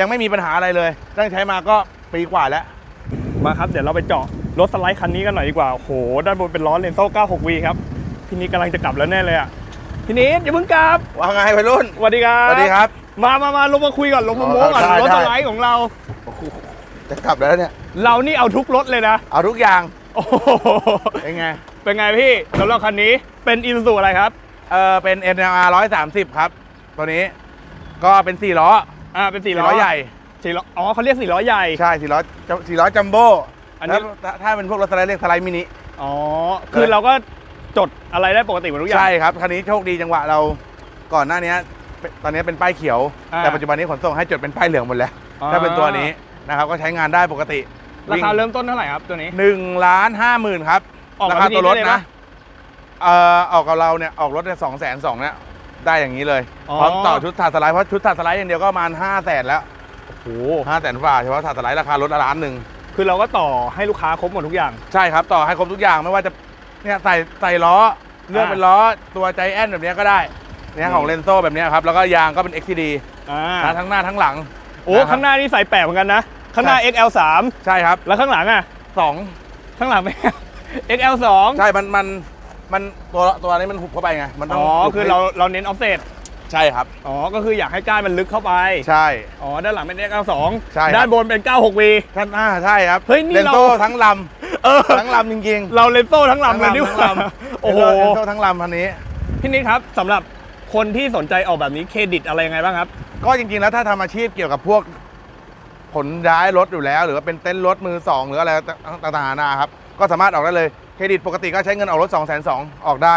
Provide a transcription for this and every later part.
ยังไม่มีปัญหาอะไรเลย ตั้งใช้มาก็ปีกว่าแล้ว มาครับ เดี๋ยวเราไปเจาะรถสไลด์คันนี้กันหน่อยดีกว่าโอ้โห ด้านบนเป็นล้อเลนโซ่ 96V ครับ พี่นิดกำลังจะกลับแล้วแน่เลยอะ พี่นิดอย่าเพิ่งกลับ ว่าไงวัยรุ่น สวัสดีครับ สวัสดีครับ มามามาลงมาคุยก่อน ลงมาโม้ก่อนได้รถได้สไลด์ของเรา จะกลับแล้วเนี่ย เรานี่เอาทุกรถเลยนะ เอาทุกอย่าง โอ้โหเป็นไง เป็นไงพี่สำหรับคันนี้ เป็นอีซูอะไรครับ เออเป็น NLR 130 ครับ ตัวนี้ ก็เป็น4ล้อ อ่าเป็นสี่4ล้ล้ออใหญ่ สี่ล้ออ๋อเขาเรียกสี่ล้อใหญ่ ใช่4ล้อ4ล้อจัมโบ้อันนี้ถ้าถ้าเป็นพวกรถสไลด์เรียกสไลด์มินิ อ๋อ คือเราก็จดอะไรได้ปกติหมดทุกอย่าง ใช่ครับ คันนี้โชคดีจังหวะเราก่อนหน้านี้เป็นตอนนี้เป็นป้ายเขียว อ่า แต่ปัจจุบันนี้ขนส่งให้จดเป็นป้ายเหลืองหมดแล้วอ่าถ้าเป็นตัวนี้นะครับก็ใช้งานได้ปกติราคาเริ่มต้นเท่าไหร่ครับตัวนี้ หนึ่งล้านห้าหมื่นครับออกรากับคาพี่นิดตัวรถได้เลยนะปะ เอ่อออกกับเราเนี่ยออกรถเนี่ยสองแสนสองเนี่ย ได้อย่างนี้เลยอ๋อ พร้อมต่อชุดถาดสไลด์เพราะชุดถาดสไลด์อย่างเดียวก็ประมาณห้าแสนแล้วโอ้โหห้าแสนฝ่าเฉพาะถาดสไลด์ราคารถละล้านหนึ่งคือเราก็ต่อให้ลูกค้าครบหมดทุกอย่าง ใช่ครับต่อให้ครบทุกอย่างไม่ว่าจะเนี่ยใส่ใส่ล้อเลือกอ่าเป็นล้อตัวใจแอนแบบเนี้ยก็ได้เนี่ยของเลนโซแบบเนี้ยครับแล้วก็ยางก็เป็น XTD อ่านะทั้งหน้าทั้งหลัง โอ้นะครับ ข้างหน้านี่ใส่แปะเหมือนกันนะ ข้างหน้า XL3 ใช่ครับแล้วข้างหลังอะ สองข้างหลังเป็น XL2 ใช่มันมัน มันตัวตัวนี้มันหุบเข้าไปไง มันต้องอ๋อ หุบคือให้เราเราเน้นออฟเซตใช่ครับ อ๋อ ก็คืออยากให้ก้านมันลึกเข้าไป ใช่ อ๋อ ด้านหลังเป็น XL2 ใช่ครับ ด้านบนเป็น 96V ท่านอ่าใช่ครับเฮ้ยนี่เลนโซเราทั้งลเออำทั้งลำจริงๆ เราเลนโซ่ทั้งลำเลยดีกว่าทั้งลำ โอ้โห เลนโซทั้งลำคันนี้ พี่นิดครับสำหรับคนที่สนใจออกแบบนี้เครดิตอะไรยังไงบ้างครับ ก็จริงๆแล้วถ้าทำอาชีพเกี่ยวกับพวกขนย้ายรถอยู่แล้ว หรือว่าเป็นเต้นท์รถมือสองหรืออะไรต่างๆนานาครับ ก็สามารถออกได้เลยเครดิตปกติก็ใช้เงินออกรถ2 2 0 0 0ออกได้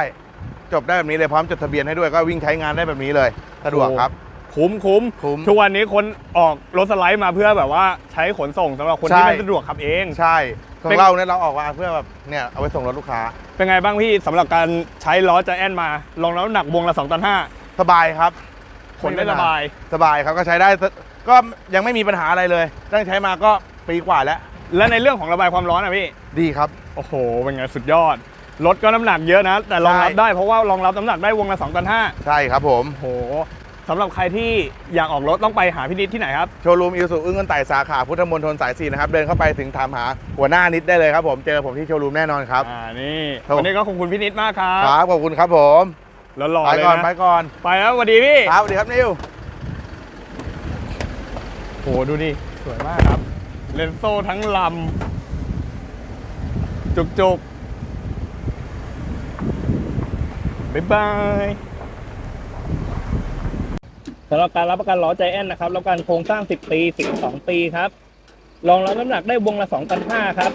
จบได้แบบนี้เลยพร้อมจดทะเบียนให้ด้วยก็วิ่งใช้งานได้แบบนี้เลยสะดวกครับคุ้มคุ้มคุ้มทุกวันนี้คนออกรถสไลด์มาเพื่อแบบว่าใช้ขนส่งสำหรับคนที่ใช่ไม่สะดวกขับเองใช่ขอเป็งนเราเนี่ยเราออกมาเพื่อแบบเนี่ยเอาไปส่งรถลูกค้า เป็นไงบ้างพี่สำหรับการใช้ล้อใจแอนมาลองแล้วน้ำหนักวงละ2ตัน5สบายครับขนได้สบาย สบายครับก็ใช้ได้ก็ยังไม่มีปัญหาอะไรเลยตั้งใช้มาก็ปีกว่าแล้ว และในเรื่องของระบายความร้อนนะพี่ ดีครับ โอ้โห เป็นไงสุดยอด รถก็น้ำหนักเยอะนะ แต่รองรับใช่ได้เพราะว่ารองรับน้ำหนักได้วงละ2ตัน5ใช่ครับผม โอ้โหสำหรับใครที่อยากออกรถต้องไปหาพี่นิดที่ไหนครับ โชว์รูมอิสุอึ้งเงินไต่สาขาพุทธมณฑลสายสี่นะครับ เดินเข้าไปถึงถามหาหัวหน้านิดได้เลยครับผม เจอผมที่โชว์รูมแน่นอนครับ อ่า นี่ครับวันนี้ก็ขอบคุณพี่นิดมากครัคบรับ ขอบคุณครับผมแล้วหล่อไปเลยก่อนไปนะก่อน ไปแล้วสวัสดีพี่ ครับสวัสดีครับนิวโหดูดิสวยมากครับ เลนโซ่ทั้งลำ จุกจุกบ๊ายบายสำหรับการรับประกันล้อใจแอนนะครับรับประกันโครงสร้าง 10 ปี 12 ปีครับรองรับน้ำหนักได้วงละ2,500ครับ